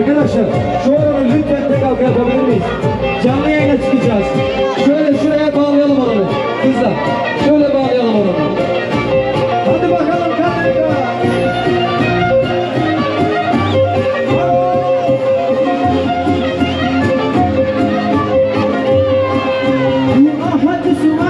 Arkadaşlar şu oranı lütfen tek yapabilir miyiz? Canlı yayına çıkacağız. Şöyle şuraya bağlayalım oranı. Kızlar şöyle bağlayalım oranı. Hadi bakalım kanka. Hadi şu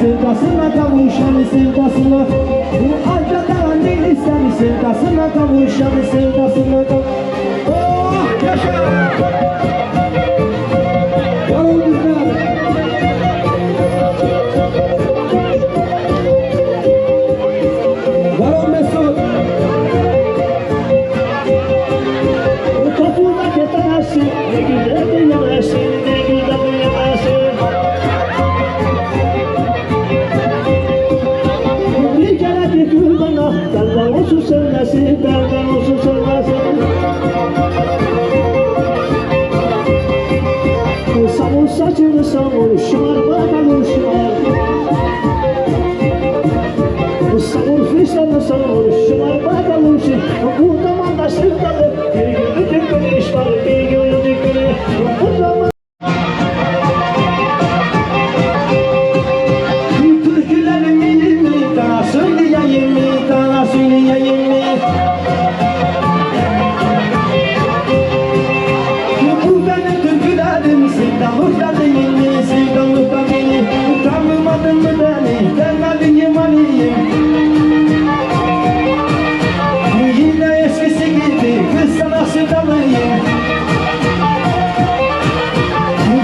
sevdasına kavuşan sevdasına. Bu acı kalan değil ister sevdasına kavuşan sevdasına. gül bana Dalga olsun sevmesi benden.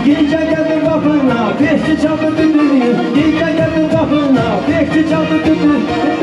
Gece geldim kapına, bekçi çaldı düdüğü Gece geldim kapına, bekçi çaldı düdüğü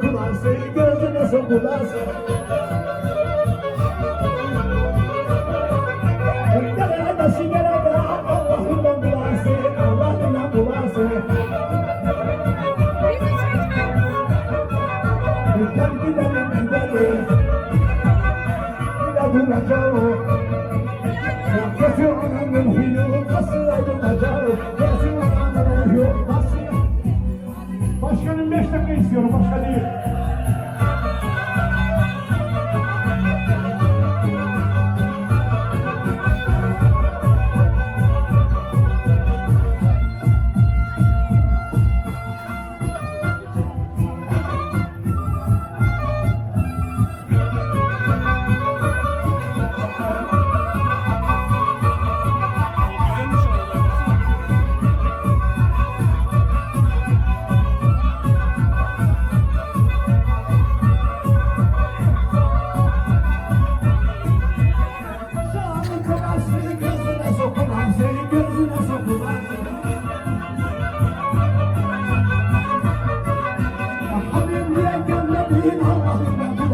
ambulância, igreja nessa ambulância.